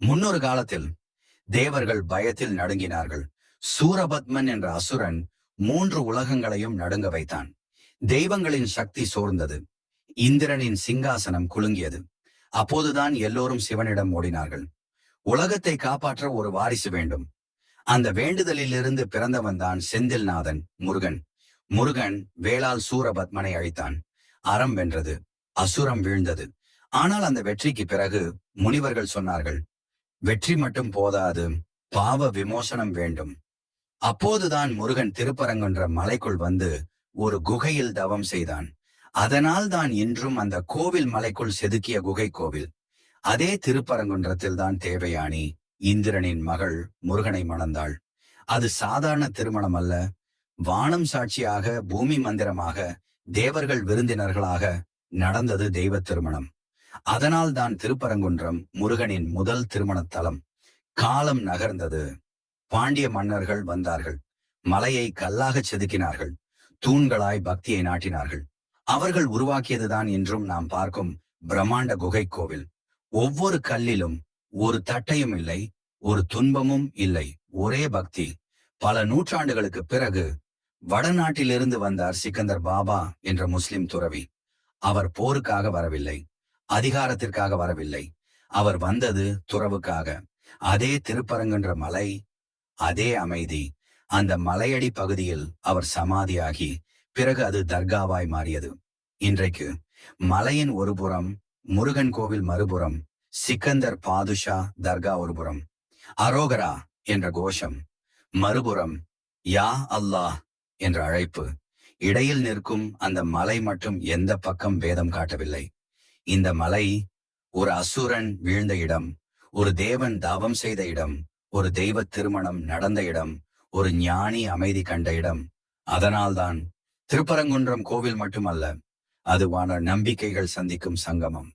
முன்னொரு காலத்தில் தேவர்கள் பயத்தில் நடுங்கினார்கள். சூரபத்மன் என்ற அசுரன் மூன்று உலகங்களையும் நடுங்க வைத்தான். தெய்வங்களின் சக்தி சோர்ந்தது. இந்திரனின் சிங்காசனம் குலுங்கியது. அப்போதுதான் எல்லோரும் சிவனிடம் ஓடினார்கள். உலகத்தை காப்பாற்ற ஒரு வாரிசு வேண்டும். அந்த வேண்டுதலிலிருந்து பிறந்தவன் தான் செந்தில்நாதன் முருகன். முருகன் வேளால் சூரபத்மனை அழித்தான். அறம் வென்றது. அசுரம் வீழ்ந்தது. ஆனால் அந்த வெற்றிக்கு பிறகு முனிவர்கள் சொன்னார்கள் வெற்றி மட்டும் போதாது பாவ விமோசனம் வேண்டும். அப்போதுதான் முருகன் திருப்பரங்குன்ற மலைக்குள் வந்து ஒரு குகையில் தவம் செய்தான். அதனால் தான் இன்றும் அந்த கோவில் மலைக்குள் செதுக்கிய குகை கோவில். அதே திருப்பரங்குன்றத்தில் தான் தேவயானி இந்திரனின் மகள் முருகனை மணந்தாள். அது சாதாரண திருமணம் அல்ல வானம் சாட்சியாக பூமி மந்திரமாக தேவர்கள் விருந்தினர்களாக நடந்தது தெய்வ திருமணம். அதனால் தான் திருப்பரங்குன்றம் முருகனின் முதல் திருமணத்தலம். காலம் நகர்ந்தது. பாண்டிய மன்னர்கள் வந்தார்கள். மலையை கல்லாக செதுக்கினார்கள். தூண்களாய் பக்தியை நாட்டினார்கள். அவர்கள் உருவாக்கியதுதான் என்றும் நாம் பார்க்கும் பிரம்மாண்ட குகை கோவில். ஒவ்வொரு கல்லிலும் ஒரு தட்டையும் இல்லை ஒரு துன்பமும் இல்லை ஒரே பக்தி. பல நூற்றாண்டுகளுக்கு பிறகு வடநாட்டிலிருந்து வந்தார் சிக்கந்தர் பாபா என்ற முஸ்லிம் துறவி. அவர் போருக்காக வரவில்லை. அதிகாரத்திற்காக வரவில்லை. அவர் வந்தது துறவுக்காக. அதே திருப்பரங்கன்ற மலை அதே அமைதி. அந்த மலையடி பகுதியில் அவர் சமாதியாகி பிறகு அது தர்காவாய் மாறியது. இன்றைக்கு மலையின் ஒரு புறம் முருகன் கோவில் மறுபுறம் சிக்கந்தர் பாதுஷா தர்கா ஒருபுறம் அரோகரா என்ற கோஷம் மறுபுறம் யா அல்லாஹ் என்ற அழைப்பு. இடையில் நிற்கும் அந்த மலை மட்டும் எந்த பக்கம் வேதம் காட்டவில்லை. இந்த மலை ஒரு அசுரன் வீழ்ந்த இடம் ஒரு தேவன் தவம் செய்த இடம் ஒரு தெய்வ திருமணம் நடந்த இடம் ஒரு ஞானி அமைதி கண்ட இடம். அதனால்தான் திருப்பரங்குன்றம் கோவில் மட்டுமல்ல அதுவான நம்பிக்கைகள் சந்திக்கும் சங்கமம்.